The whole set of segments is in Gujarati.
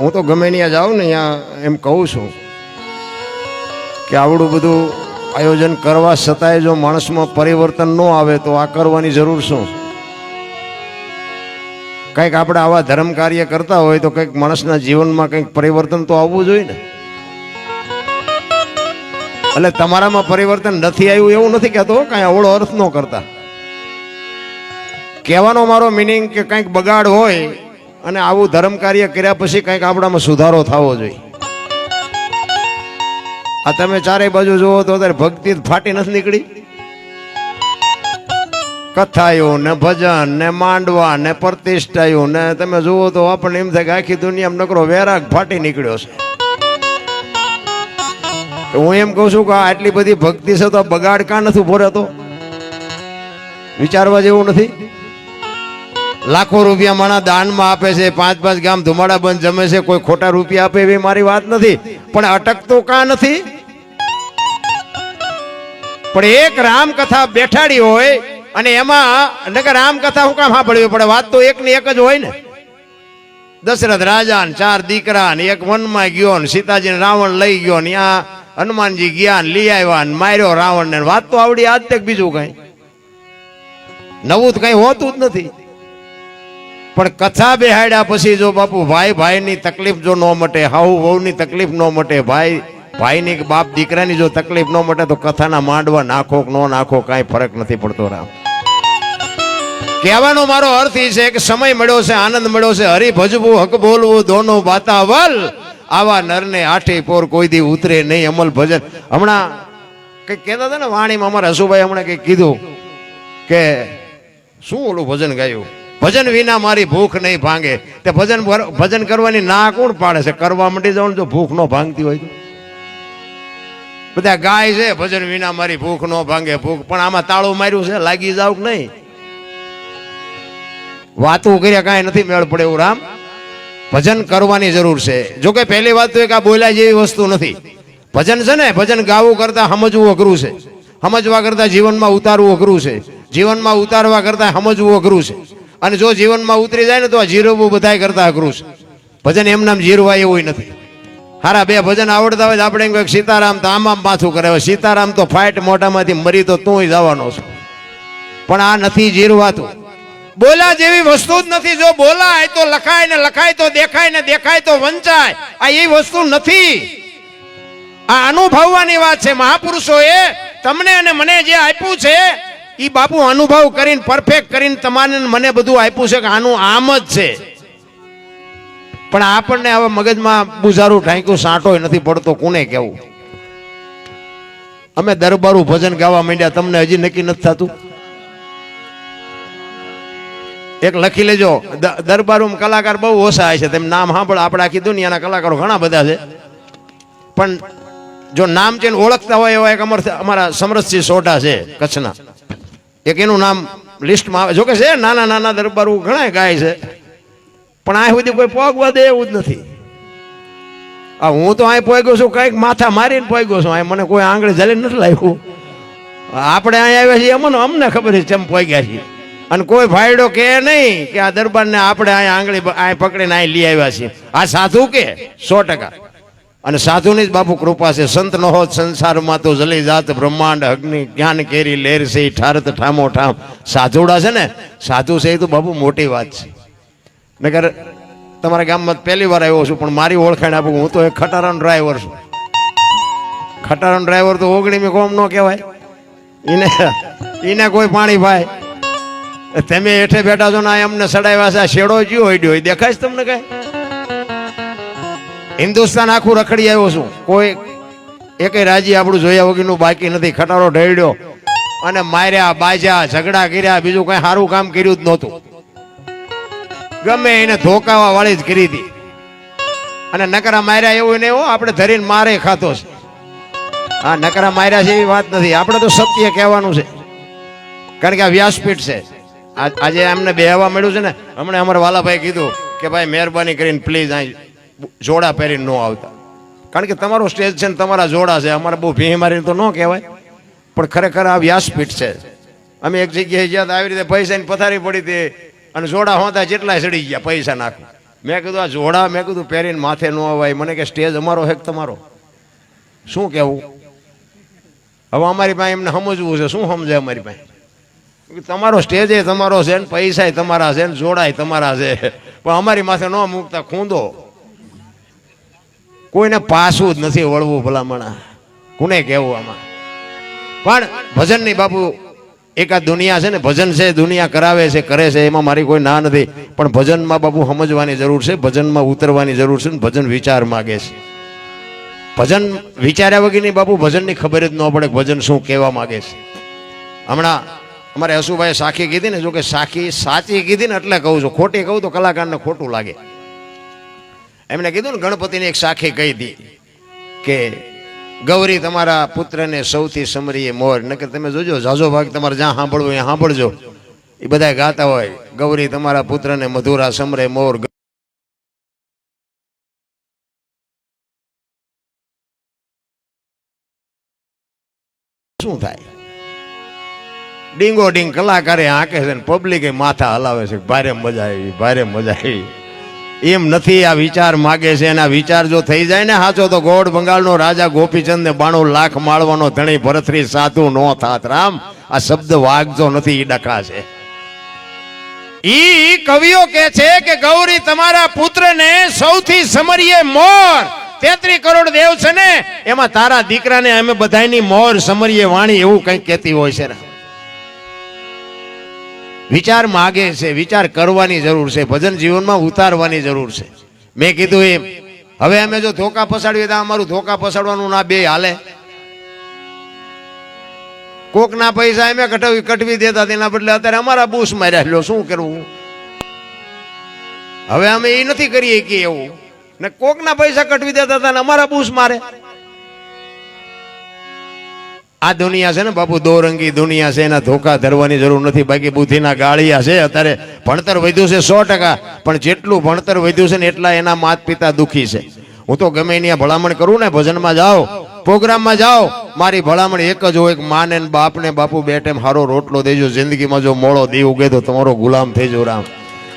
હું તો ગમે ત્યાં જાઉં ને ત્યાં એમ કહું છું કે આવડું બધું આયોજન કરવા છતાંય જો માણસમાં પરિવર્તન ન આવે તો આ કરવાની જરૂર શું? કંઈક આપણે આવા ધર્મ કાર્ય કરતા હોય તો કંઈક માણસના જીવનમાં કંઈક પરિવર્તન તો આવવું જોઈએ ને. એટલે તમારામાં પરિવર્તન નથી આવ્યું એવું નથી કહેતો કાંઈ અવળો અર્થ ન કરતા. કહેવાનો મારો મિનિંગ કે કંઈક બગાડ હોય અને આવું ધર્મ કાર્ય કર્યા પછી કંઈક આપણામાં સુધારો થવો જોઈએ. આ તમે ચારે બાજુ જુઓ તો અત્યારે ભક્તિ ફાટી નથી નીકળી. કથાયો ને ભજન ને માંડવા ને પ્રતિષ્ઠાયું ને તમે જુઓ તો આપણને એમ થાય કે આખી દુનિયામાં નકરો વેરાગ ફાટી નીકળ્યો છે. હું એમ કહું છું કે આટલી બધી ભક્તિ છે તો બગાડ કાં નથી ઊભો વિચારવા જેવું નથી? લાખો રૂપિયા માણા દાનમાં આપે છે, પાંચ પાંચ ગામ ધુમાડા બંધ જમે છે, કોઈ ખોટા રૂપિયા આપે એવી મારી વાત નથી. પણ અટકતું કાં નથી? પણ એક રામકથા બેઠાડી હોય અને એમાં નકર રામકથા હું કામ સાંભળવી પડે વાત તો એક એક જ હોય ને. દશરથ રાજા ને ચાર દીકરા ને એક વનમાં ગયો ને, સીતાજીને રાવણ લઈ ગયો ને ત્યાં હનુમાનજી ગયા ને, લઈ આવ્યા ને, માર્યો રાવણ ને વાત તો આવડી આજ તક બીજું કઈ. નવું તો કઈ હોતું જ નથી. પણ કથા બેહાડ્યા પછી જો બાપુ ભાઈ ભાઈની તકલીફ જો ન મટે હાઉ વહુની તકલીફ ન મટે, ભાઈ ભાઈની બાપ દીકરાની જો તકલીફ ન મટે તો કથાના માંડવા નાખો ન નાખો કાંઈ ફરક નથી પડતો રામ. કહેવાનો મારો અર્થ એ છે કે સમય મળ્યો છે, આનંદ મળ્યો છે હરી ભજવું હક બોલવું, દોનો વાતાવલ આવા નરને આઠે પોર કોઈ દી ઉતરે નહીં, અમલ ભજન. હમણાં કંઈક કહેતા હતા ને વાણીમાં અમારા હસુભાઈ હમણાં કંઈક કીધું કે શું ઓલું ભજન ગાયું? ભજન વિના મારી ભૂખ નહીં ભાંગે. તે ભજન ભજન કરવાની ના કોણ પાડે છે? કરવા માંડી જવાનું જો ભૂખ ન ભાંગતી હોય બધા ગાય છે, ભજન વિના મારી ભૂખ ન ભાંગે, ભૂખ. પણ આમાં તાળું માર્યું છે, લાગી જાવ કે નહીં? વાતો કર્યા કાંઈ નથી મેળ પડે એવું, રામ. ભજન કરવાની જરૂર છે. જો કે પહેલી વાત તો એક આ બોલ્યા જેવી વસ્તુ નથી. ભજન છે ને, ભજન ગાવું કરતા સમજવું અઘરું છે. સમજવા કરતા જીવનમાં ઉતારવું અઘરું છે. જીવનમાં ઉતારવા કરતા સમજવું અઘરું છે. અને જો જીવનમાં ઉતરી જાય ને તો આ જીરવવું બધાય કરતા અઘરું છે. ભજન એમ નામ જીરવા એવું નથી. હારા બે ભજન આવડતા હોય આપણે એમ સીતારામ તો આમ આમ માથું કરે. સીતારામ તો ફાઇટ મોઢામાંથી મરી તો તું જવાનો છો. પણ આ નથી જીરવાતું. બોલા જેવી વસ્તુ જ નથી. જો બોલાય તો લખાય ને લખાય તો દેખાય ને દેખાય તો વંચાય. આ એ વસ્તુ નથી. આ અનુભવવાની વાત છે. મહાપુરુષોએ તમને અને મને જે આપ્યું છે એ બાપુ અનુભવ કરીને પરફેક્ટ કરીને તમારે મને બધું આપ્યું છે કે આનું આમ જ છે. પણ આપણને હવે મગજમાં બુઝારું ઠાંક્યું સાંટો નથી પડતો, કોને કેવું અમે દરબારું ભજન ગાવા માંડ્યા, તમને હજી નક્કી નથી થતું? એક લખી લેજો દરબારું કલાકાર બહુ ઓછા છે, તેમ નામ સાંભળો, આપણે આખી દુનિયાના કલાકારો ઘણા બધા છે. પણ જો નામ છે ઓળખતા હોય એવા એક અમર અમારા સમરસસિંહ સોઢા છે, કચ્છના. એક એનું નામ લિસ્ટમાં આવે. જોકે છે, નાના નાના દરબારો ઘણા ગાય છે. પણ આ સુધી કોઈ પોગવા દે એવું જ નથી. આ હું તો અહીં પોગ્યો છું, કંઈક માથા મારીને પોગ્યો છું. અહીં મને કોઈ આંગળી જલી નથી લાવ્યું. આપણે અહીં આવ્યા છીએ, અમને અમને ખબર છે ચમ પોગ્યા છીએ. અને કોઈ ફાયડો કે નહીં કે આ દરબારને આપણે અહીંયા આંગળી અહીં પકડીને અહીં લઈ આવ્યા છીએ. આ સાધુ કે? સો ટકા. અને સાધુની જ બાપુ કૃપા છે. સંત નો હોત, સંસારમાં તો જલી જાત, બ્રહ્માંડ, અગ્નિ, જ્ઞાન, કેરી, લેર છે ઠારત ઠામો, ઠામ. સાધુડા છે ને? સાધુ છે એ તો બાપુ મોટી વાત છે. નગર તમારા ગામમાં પહેલી વાર આવ્યો છું, પણ મારી ઓળખાણ આપું, હું તો એક ખટારાનો ડ્રાઈવર છું. ખટારાનો ડ્રાઈવર તો ઓગણીમી કોમ ન કહેવાય. એને એને કોઈ પાણી ભાઈ તમે હેઠે બેઠા છો ને એમને સડાવ્યા છે શેડો જ્યો હોય દેખાય છે તમને કઈ? હિન્દુસ્તાન આખું રખડી આવ્યો છું. કોઈ એકેય રાજી આપણું જોયા વગરનું બાકી નથી. ખટારો ઢળ્યો અને માર્યા બાજ્યા ઝઘડા કર્યા, બીજું કઈ સારું કામ કર્યું જ નહોતું. ગમે એને ધોકાવા વાળી જ કરી હતી. અને નકરા માર્યા એવું ને એવું આપણે ધરીને મારે ખાતો છે. હા, નકરા માર્યા છે એવી વાત નથી. આપણે તો સત્ય કહેવાનું છે. કારણ કે આ વ્યાસપીઠ છે. આ- આજે એમને બેહવા મળ્યું છે ને, હમણાં અમારા વાલાભાઈ કીધું કે ભાઈ, મહેરબાની કરીને પ્લીઝ અહીં જોડા પહેરીને ન આવતા. કારણ કે તમારો સ્ટેજ છે ને તમારા જોડા છે, અમારે બહુ ભીહ મારીને તો ન કહેવાય. પણ ખરેખર આ વ્યાસપીઠ છે. અમે એક જગ્યાએ ગયા આવી રીતે પૈસાની પથારી પડી હતી અને જોડા હોતા જેટલા સડી ગયા, પૈસા નાખો મેં કીધું, આ જોડા, મેં કીધું, પહેરીને માથે ન અવાય. મને કે, સ્ટેજ અમારો હેક તમારો? શું કહેવું? હવે અમારી પાસે એમને સમજવું છે. શું સમજે અમારી પાસે? તમારો સ્ટેજ એ તમારો છે ને પૈસા તમારા છે ને જોડાય તમારા છે. પણ અમારી માથે ન મૂકતા, ખૂંદો. કોઈને પાસું જ નથી વળવું ભલામણા. કોને કહેવું આમાં? પણ ભજનની બાપુ એકાદ દુનિયા છે ને, ભજન છે, દુનિયા કરાવે છે, કરે છે, એમાં મારી કોઈ ના નથી. પણ ભજનમાં બાપુ સમજવાની જરૂર છે, ભજનમાં ઉતરવાની જરૂર છે ને ભજન વિચાર માગે છે. ભજન વિચાર્યા વગરની બાપુ ભજનની ખબર જ ન પડે ભજન શું કહેવા માગે છે. હમણાં અમારે હસુભાઈ સાખી કીધી ને જો કે સાખી સાચી કીધી ને એટલે કહું છું. ખોટી કહું તો કલાકારને ખોટું લાગે. એમને કીધું ને, ગણપતિને એક સાખી કહી દી કે, ગૌરી તમારા પુત્રને સૌથી સમરીએ મોર. નકર તમે જોજો ઝાઝો ભાગ તમારે જ્યાં સાંભળવું ત્યાં સાંભળજો. એ બધા ગાતા હોય, ગૌરી તમારા પુત્રને મધુરા સમરે મોર. શું થાય? ડીંગો ડીંગ કલાકારે આંકે છે ને પબ્લિકે માથા હલાવે છે, ભારે મજા આવી, ભારે મજા આવી. એમ નથી, આ વિચાર માગે છે આ વિચાર જો થઈ જાય ને સાચો તો ગોળ બંગાળનો રાજા ગોપીચંદ ને બાણું લાખ માળવાનો ધણી ભરતરી સાધુ નો થાત. રામ, આ શબ્દ વાગજો નથી, ઈ ડખા છે ઈ કવિઓ કે છે કે, ગૌરી, તમારા પુત્રને સૌથી સમરીએ મોર. તેત્રી કરોડ દેવ છે ને, એમાં તારા દીકરાને અમે બધાયની મોર સમરીએ વાણી એવું કંઈક કહેતી હોય છે. વિચાર માગે છે, વિચાર કરવાની જરૂર છે, ભજન જીવનમાં ઉતારવાની જરૂર છે. મેં કીધું એમ, હવે અમે જો ધોકા પસાડીએ તો અમારું ધોકા પસાડવાનું ના બે હાલે. કોકના પૈસા એમ કટવી કટવી દેતા, તેના બદલે અત્યારે અમારા બૂસ માર્યા. લો શું કરવું? હવે અમે એ નથી કરીએ કે એવું. ને કોકના પૈસા કટવી દેતા હતા ને અમારા બૂસ મારે. આ દુનિયા છે ને બાપુ, દોરંગી દુનિયા છે, એના ધોકા ધરવાની જરૂર નથી. બાકી બુદ્ધિના ગાળિયા છે અત્યારે. ભણતર વધ્યું છે સો ટકા, પણ જેટલું ભણતર વધ્યું છે ને એટલા એના માત પિતા દુઃખી છે. હું તો ગમે એની ભલામણ કરું ને, ભજનમાં જાઓ, પ્રોગ્રામમાં જાઓ, મારી ભલામણ એક જ હોય માને ને બાપને, બાપુ બે ટાઈમ હારો રોટલો દેજો, જિંદગીમાં જો મોળો દી ઉગે તો તમારો ગુલામ થઈ રામ.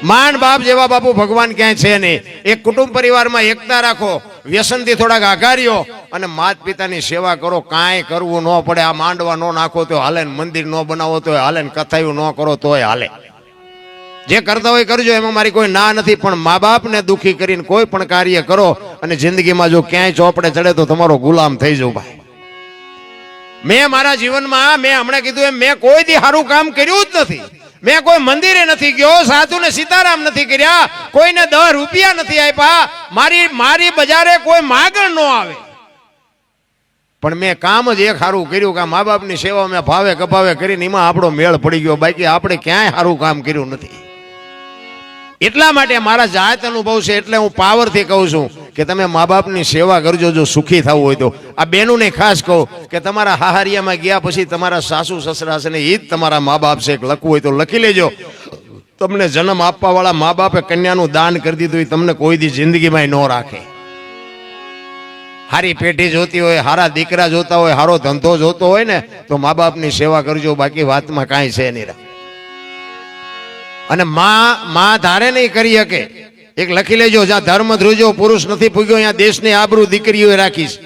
માંડ બાપ જેવા બાપુ ભગવાન ક્યાંય છે નહીં. એક કુટુંબ પરિવારમાં એકતા રાખો વ્યસનથી થોડાક આઘાર્યો અને માત પિતાની સેવા કરો. કાંઈ કરવું ન પડે. આ માંડવા ન નાખો તો હાલે મંદિર ન બનાવો તો હાલે કથાયું ન કરો તોય હાલે. જે કરતા હોય કરજો. એમાં મારી કોઈ ના નથી. પણ મા બાપને દુઃખી કરીને કોઈ પણ કાર્ય કરો અને જિંદગીમાં જો ક્યાંય ચોપડે ચડે તો તમારો ગુલામ થઈ જાવ ભાઈ. મેં મારા જીવનમાં, મેં હમણાં કીધું એમ, મેં કોઈ દી સારું કામ કર્યું જ નથી. મેં કોઈ મંદિરે નથી ગયો, સાધુને સીતારામ નથી કર્યા, કોઈને દસ રૂપિયા નથી આપ્યા, મારી મારી બજારે કોઈ માગણ ન આવે. પણ મેં કામ જ એક સારું કર્યું કે મા બાપની સેવા મેં ભાવે કપાવે કરીને એમાં આપણો મેળ પડી ગયો, બાકી આપણે ક્યાંય સારું કામ કર્યું નથી. એટલા માટે મારા જાત અનુભવ છે, એટલે હું પાવરથી કહું છું કે તમે મા બાપની સેવા કરજો, જો સુખી થવું હોય તો. આ બેનુંને ખાસ કહો કે તમારા હાહારિયામાં ગયા પછી તમારા સાસુ સસરા છે ને એ જ તમારા મા બાપ છે લખવું હોય તો લખી લેજો. તમને જન્મ આપવાવાળા મા બાપે કન્યાનું દાન કરી દીધું એ તમને કોઈ દી જિંદગીમાં ન રાખે. હારી પેઢી જોતી હોય, હારા દીકરા જોતા હોય, હારો ધંધો જોતો હોય ને, તો મા બાપની સેવા કરજો, બાકી વાતમાં કાંઈ છે નહીં અને મા મા ધારે નહીં કરી શકે. એક લખી લેજો, જ્યાં ધર્મ ધ્રુજો પુરુષ નથી પૂગ્યો અહીંયા દેશની આબરૂ દીકરીઓ રાખીશ.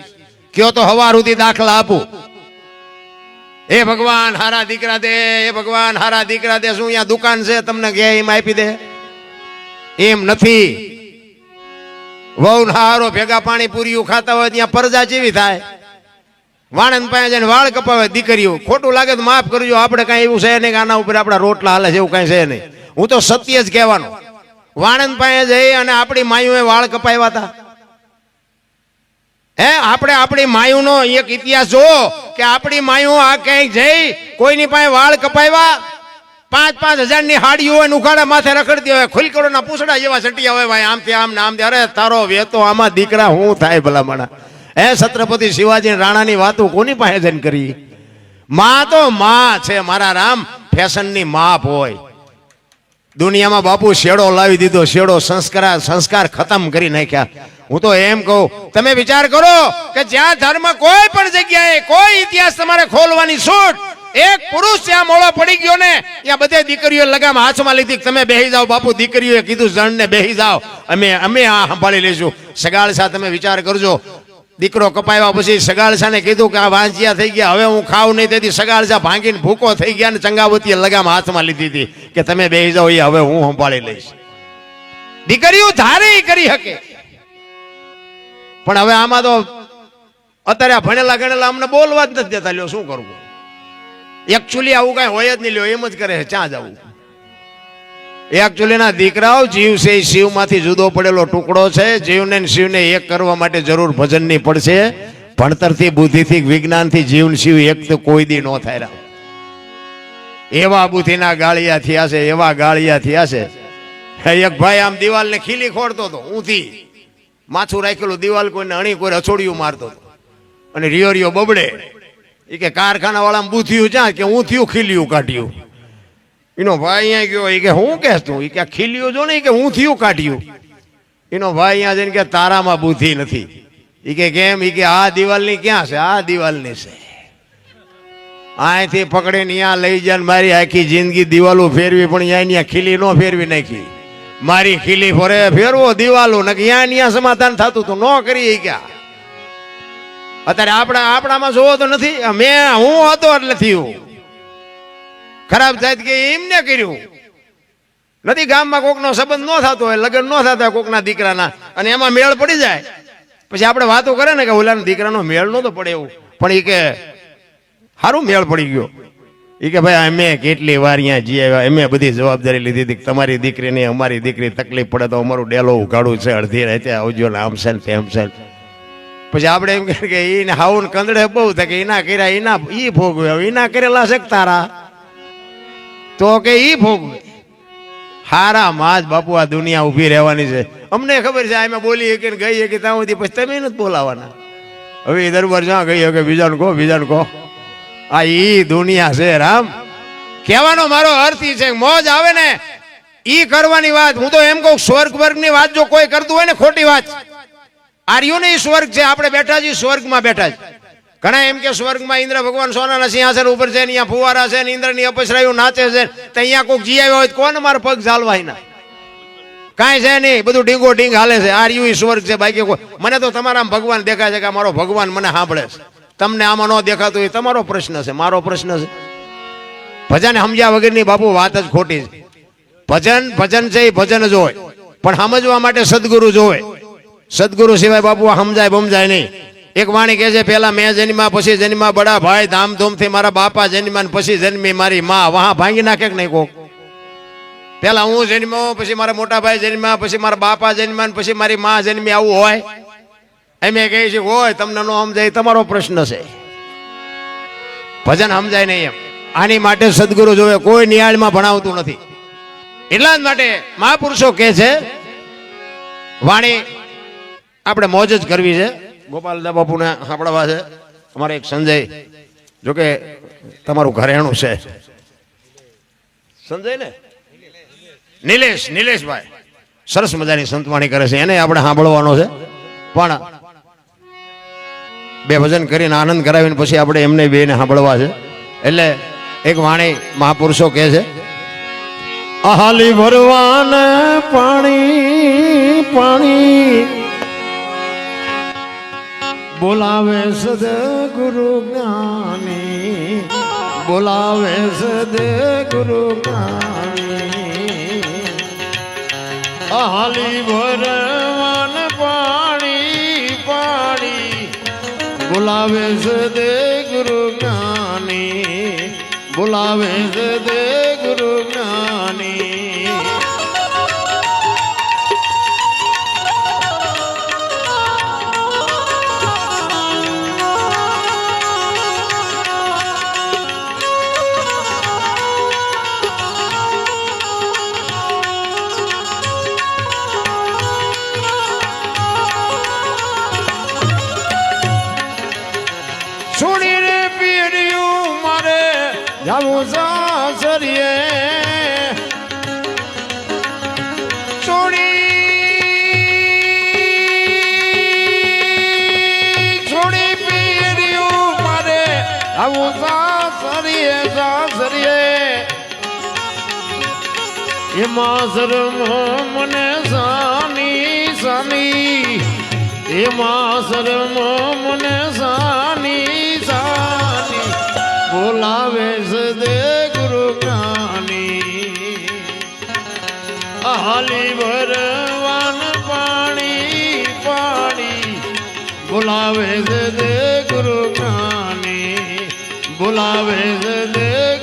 કયો તો, હવા સુધી દાખલા આપું. હે ભગવાન, હારા દીકરા દે, હે ભગવાન, હારા દીકરા દે, શું અહીંયા દુકાન છે? તમને કે એમ આપી દે. એમ નથી. વહુ હારો ભેગા પાણી પૂરીયું ખાતા હોય, ત્યાં પરજા જેવી થાય. વાણંદ પાસે જઈને વાળ કપાવે દીકરીઓ. ખોટું લાગે તો માફ કરજો, આપણે કાંઈ એવું છે નહીં આના ઉપર આપણા રોટલા હાલે છે, એવું કાંઈ છે નહીં. હું તો સત્ય જ કહેવાનું. વાણંદ પાસે જઈ અને આપણી માયુએ વાળ કપાવ્યા હતા. હે, આપણે આપણી માયુનો એક ઇતિહાસ જોવો કે આપણી માયુ આ ક્યાંક જઈ, કોઈની પાસે વાળ કપાવ્યા પાંચ પાંચ હજારની હાડીઓ હોય ઉઘાડા માથે રખડતી હોય, ખુલકડોના પૂછડા જેવા સટિયા હોય, ભાઈ, આમથી આમ નામ અરે, તારો વેતો, આમાં દીકરા, હું થાય ભલા ભલામણા. હે, છત્રપતિ શિવાજી રાણાની વાતો કોની પાસે જઈને કરી? માં તો માં છે, મારા રામ, ફેશનની માપ હોય. દુનિયામાં બાપુ શેડો લાવી દીધો, શેડો સંસ્કાર સંસ્કાર ખતમ કરી નાખ્યા. હું તો એમ કહું, તમે વિચાર કરો કે જ્યાં ધર્મ કોઈ પણ જગ્યાએ, કોઈ ઇતિહાસ તમારે ખોલવાની છૂટ. એક પુરુષ ત્યાં મોળો પડી ગયો ને, ત્યાં બધે દીકરીઓ લગામ હાથમાં લીધી તમે બેહી જાઓ બાપુ, દીકરીઓએ કીધું, જણને બેહી જાઓ. અમે અમે આ સંભાળી લઈશું સાથે તમે વિચાર કરજો. દીકરો કપાવ્યા પછી સગાળસાને કીધું કે આ વાંચિયા થઈ ગયા. હવે હું ખાઉં નહીં. તેથી સગાળસા ભાંગીને ભૂકો થઈ ગયા ને ચંગાવતીએ લગામ હાથમાં લીધી હતી કે તમે બે જાઓ, એ હવે હું સંભાળી લઈશ. દીકરીઓ ધારે કરી શકે. પણ હવે આમાં તો અત્યારે આ ભણેલા ગણેલા અમને બોલવા જ નથી દેતા. લ્યો, શું કરવું એકચ્યુઅલી આવું કઈ હોય જ નહીં. લ્યો, એમ જ કરે છે. ચા જવું એકચ્યુઅલી ના દીકરાઓ જીવ છે, એ શિવમાંથી જુદો પડેલો ટુકડો છે. જીવને શિવને એક કરવા માટે જરૂર ભજનની પડશે. ભણતરથી, બુદ્ધિથી, વિજ્ઞાનથી જીવ શિવ એક તો કોઈ દી નો થાય. એવા બુદ્ધિના ગાળિયા થયા છે, એવા ગાળિયા થયા છે. એક ભાઈ આમ દિવાલને ખીલી ખોડતો હતો, ઊંધી. માથું રાખેલું દિવાલ કોઈને અણી કોઈ રછોડિયું મારતો હતો. અને રિયો રિયો બબડે. એ કે કારખાના વાળા બુથિયું જ્યાં કે ઊંથિયું ખીલ્યું કાઢ્યું. એનો ભાઈ અહીંયા ગયો, એ કે, હું કે તું? એ કે ખીલ્યું જો ને કે, હું થયું કાઢ્યું. એનો ભાઈ અહીંયા જઈને કે, તારામાં બુદ્ધિ નથી. એ કે, કેમ? એ કે, આ દિવાલની ક્યાં છે? આ દિવાલની છે. અહીંથી પકડીને ત્યાં લઈ જાય મારી આખી જિંદગી દિવાલો ફેરવી, પણ અહીંયા અહીંયા ખીલી નો ફેરવી નાખી. મારી ખીલી ફરે, ફેરવો દિવાલો ને અહીંયા અહીંયા સમાધાન થતું તો, ન કરી ક્યાં? અત્યારે આપણા, આપણામાં જોવો તો નથી, મેં, હું હતો એટલે થયું. ખરાબ થાય કે એમને કર્યું. નથી, ગામમાં કોકનો સંબંધ ન થતો હોય, લગ્ન ન થતા કોકના દીકરાના, અને એમાં મેળ પડી જાય. પછી આપણે વાતો કરે ને કે ઓલાના દીકરાનો મેળ નતો પડે એવું. પણ એ કે સારું મેળ પડી ગયો. એ કે, ભાઈ, અમે કેટલી વાર અહીંયા જઈ આવ્યા? અમે બધી જવાબદારી લીધી હતી તમારી દીકરીને અમારી દીકરી તકલીફ પડે તો અમારું ડેલો ઉઘાડું છે, અડધી રાતે આવજો ને આમ ને તેમ સેલ પછી આપણે એમ કે એને હાઉન કંદડે બહુ થાય કે એના કર્યા એના એ ભોગવ્યા એના કરેલા છે તારા? તો કે ઈ ભોગવે હારા માં જ બાપુ આ દુનિયા ઊભી રહેવાની છે. અમને ખબર છે અમે બોલી કે ગઈ કે ત્યાં સુધી પછી તમે નથી બોલાવાના. હવે દરબાર જ્યાં ગઈ કે બીજાને કહો બીજાને કહો. આ ઈ દુનિયા છે, રામ. કહેવાનો મારો અર્થ ઈ છે, મોજ આવે ને, ઈ કરવાની વાત. હું તો એમ કહું સ્વર્ગ વર્ગની વાત જો કોઈ કરતું હોય ને, ખોટી વાત. આર્યું ને સ્વર્ગ છે, આપણે બેઠા છીએ, સ્વર્ગમાં બેઠા છે ઘણા એમ કે સ્વર્ગમાં ઇન્દ્ર ભગવાન સોનાના સિંહાસન ઉપર છે અહીંયા ફુવારા છે ને ઇન્દ્રની અપસરાયું નાચે છે તો અહીંયા કોઈક જી આવ્યો હોય કોણ મારા પગ ઝાલવાય ના કાંઈ છે નહીં, બધું ડીંગો ડીંગ હાલે છે. આ યુ સ્વર્ગ છે, બાકી કોઈ મને તો તમારા ભગવાન દેખાય છે કે મારો ભગવાન મને સાંભળે છે. તમને આમાં ન દેખાતું એ તમારો પ્રશ્ન છે, મારો પ્રશ્ન છે. ભજન સમજ્યા વગરની બાપુ વાત જ ખોટી છે. ભજન ભજન છે એ ભજન જ હોય. પણ સમજવા માટે સદગુરુ જોવે. સદગુરુ સિવાય બાપુ સમજાય બમજાય નહીં. એક વાણી કહે છે, પેલા મેં જન્મા પછી જન્મા બડા ભાઈ, ધામધૂમથી મારા બાપા જન્મા પછી જન્મી મારી માં. વહા ભાંગી નાખે કે નહીં કોક? પેલા હું જન્મ્યો, પછી મારા મોટા ભાઈ જન્મ્યા, પછી મારા બાપા જન્મ્યા પછી મારી માં જન્મી, આવું હોય? એમ એ કહે છે હોય તમને ન સમજાય, તમારો પ્રશ્ન છે. ભજન સમજાય નહીં એમ. આની માટે સદગુરુ જોવે, કોઈ નિયાળમાં ભણાવતું નથી. એટલા જ માટે મહાપુરુષો કહે છે, વાણી આપણે મોજ જ કરવી છે. ગોપાલદા બાપુને સાંભળવા છે. અમારે એક સંજય, જોકે તમારું ઘરેણું છે. સંજય ને? નિલેશ, નિલેશભાઈ. સરસ મજાની સંતવાણી કરે છે. એને આપણે સાંભળવાનો છે. પણ બે ભજન કરીને આનંદ કરાવીને પછી આપણે એમને બેને સાંભળવા છે. એટલે એક વાણી મહાપુરુષો કહે છે, અહાલી ભરવાને પાણી પાણી બોલાવે સદ ગુરુ જ્ઞાની, બોલાવે સદ ગુરુ જ્ઞાની. આહાલી ભરવાન પાણી પાણી, બોલાવે સદ ગુરુ જ્ઞાની, બોલાવે સદ ગુરુ જ્ઞાની. એમાં શરમ મને સાની સાની એમાં શરમ મને સાની સાની બોલાવે સદે ગુરુ જ્ઞાની હાલી ભરવાન પાણી પાણી. બોલાવે સદે ગુરુ જ્ઞાની બોલાવે સદે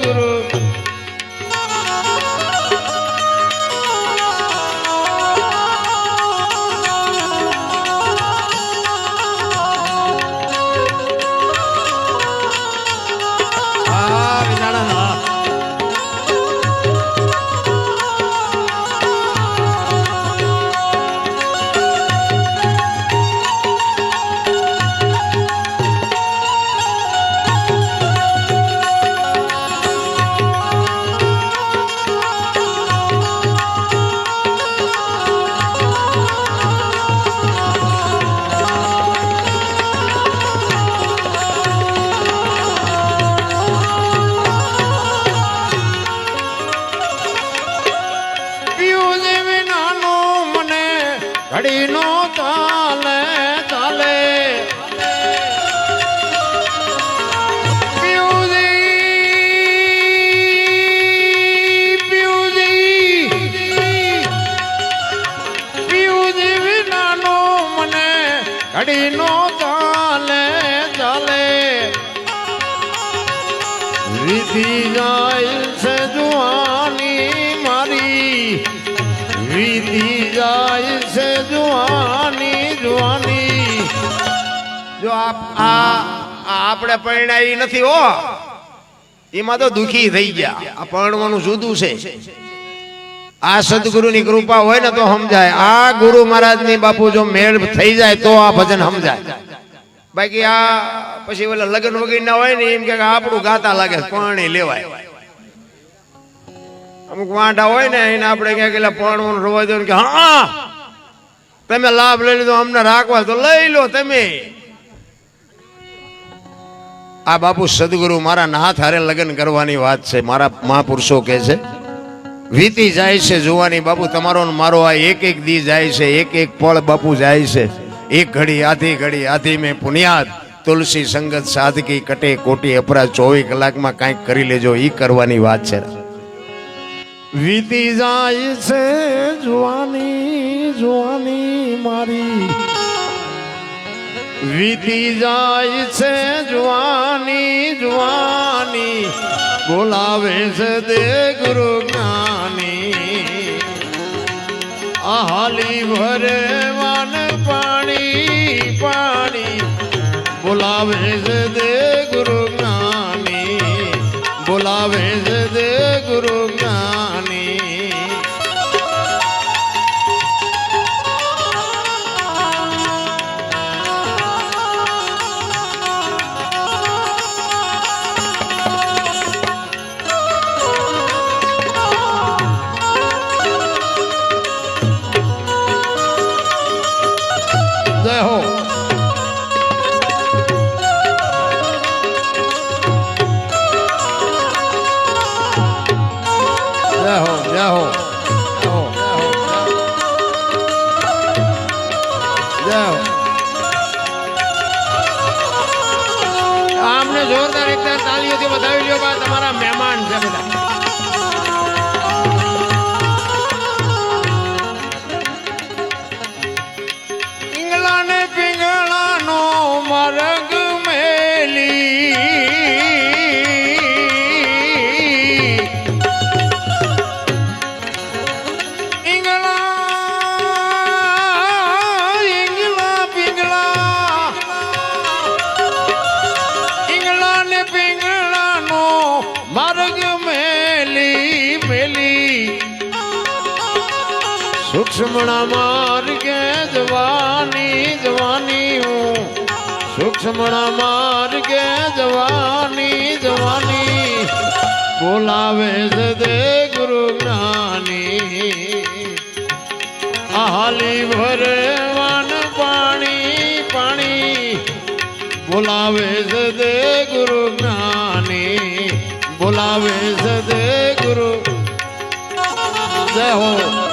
વીતી જાય છે જુવાની જુવાની. જો આપ આ આપણે પરણાઈ નથી હો. એમાં તો દુખી થઈ ગયા. આ પરણવાનું જુદું છે. આ સદગુરુની કૃપા હોય ને તો સમજાય. આ ગુરુ મહારાજની બાપુ જો મેળ થઈ જાય તો આ ભજન સમજાય. બાકી આ પછી ઓલા લગ્ન વગેરે ના હોય ને એમ કે આપણું ગાતા લાગે પાણી લેવાય. અમુક વાંઢા હોય ને, એને આપણે ક્યાંક એટલે પણ રવા દો કે, હા, તમે લાભ લઈ લીધો, અમને રાખવા તો લઈ લો તમે. આ બાપુ સદગુરુ મારા નાથ હારે લગ્ન કરવાની વાત છે, મારા મહાપુરુષો કહે છે. વીતી જાય છે જોવાની બાપુ, તમારો મારો આ એક એક દી જાય છે, એક એક પળ બાપુ જાય છે. એક ઘડી, આધી ઘડી, આધી મેં પુનિયાદ, તુલસી સંગત સાધકી કટે કોટી અપરાધ ચોવીસ કલાકમાં કાંઈક કરી લેજો એ કરવાની વાત છે. વીતી જાય છે જુવાની જુવાની મારી. વીતી જાય છે જુવાની જુવાની. બોલાવે છે દે ગુરુ જ્ઞાની. આહાલી ભરે વાન પાણી પાણી. બોલાવે છે દે ગુરુ જ્ઞાની. બોલાવે છે દે ગુરુ માર્ગ મેલી મેલી. સૂક્ષ્મણા માર્ગે જવાની જવાની હું. સૂક્ષ્મણા માર્ગે જવાની જવાની. બોલાવે છે દે ગુરુ જ્ઞાની. આહાલી ભરે બોલાવે સદે ગુરુ જ્ઞાની બોલાવે સદે ગુરુ. જય હો.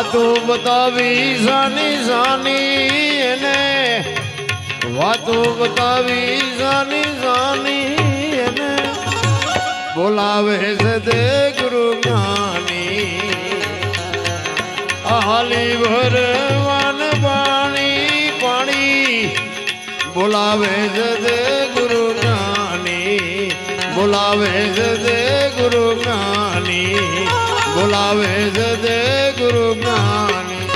વાતો બતાવી સાની સાની એને. વાતો બતાવી સાની સાની એને. બોલાવે છે તે ગુરુ જ્ઞાની. આલી ભરવાન પાણી પાણી. બોલાવે છે તે ગુરુ જ્ઞાની. બોલાવે છે તે ગુરુ જ્ઞાની. બોલાવે છે દે ગુરુ જ્ઞાની.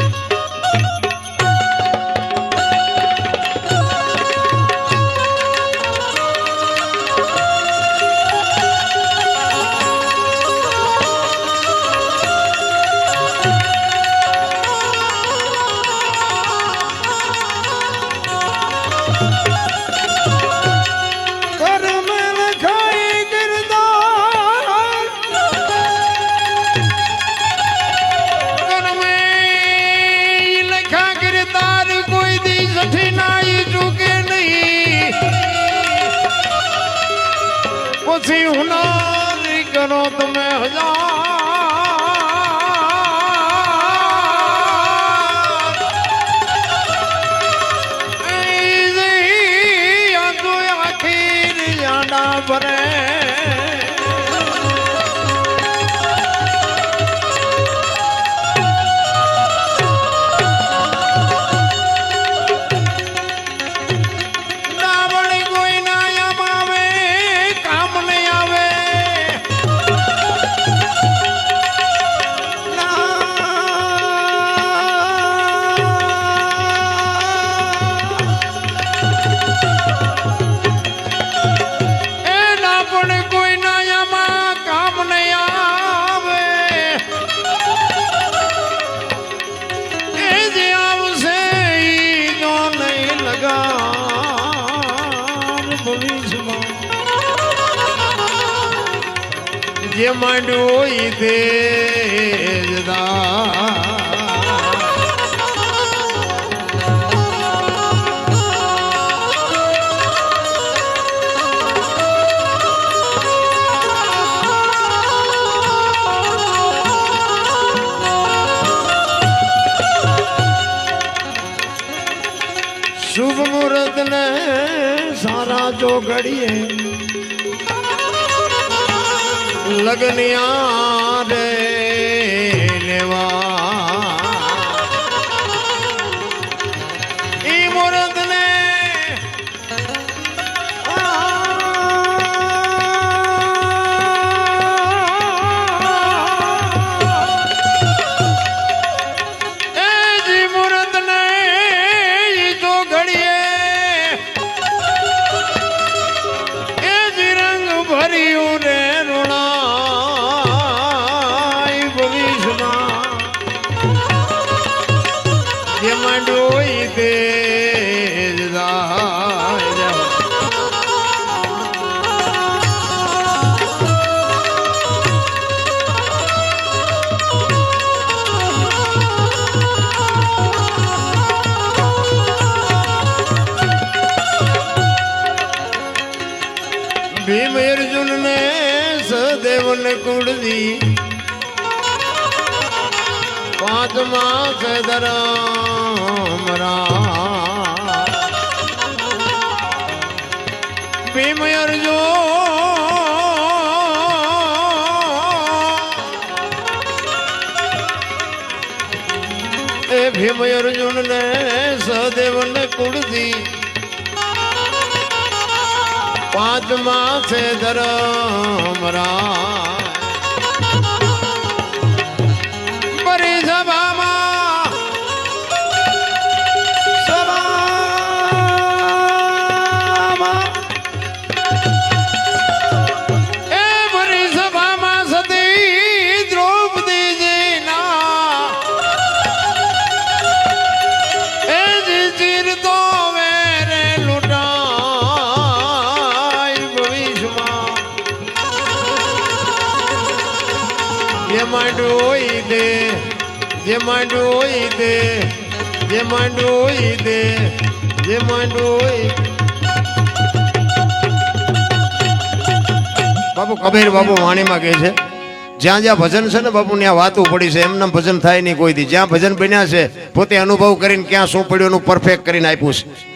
જો ઘડીએ લગનિયા રે. કુળદી પાંચ માસ ધરમ રામ. ભીમ અર્જુન એ ભીમ અર્જુન ને સહદેવ ને કુળદી પાંચ માસે ધરમ રાય. જે માંડ્યું હોય દે જે માંડ્યું હોય દે જે માંડ્યું બાપુ કબીર બાપુ વાણીમાં કહે છે, જ્યાં જ્યાં ભજન છે ને બાપુ, ત્યાં વાતું પડી છે. એમને ભજન થાય નહીં કોઈ દી. જ્યાં ભજન બન્યા છે, પોતે અનુભવ કરીને ક્યાં શું પડ્યું એનું પરફેક્ટ કરીને આપ્યું છે.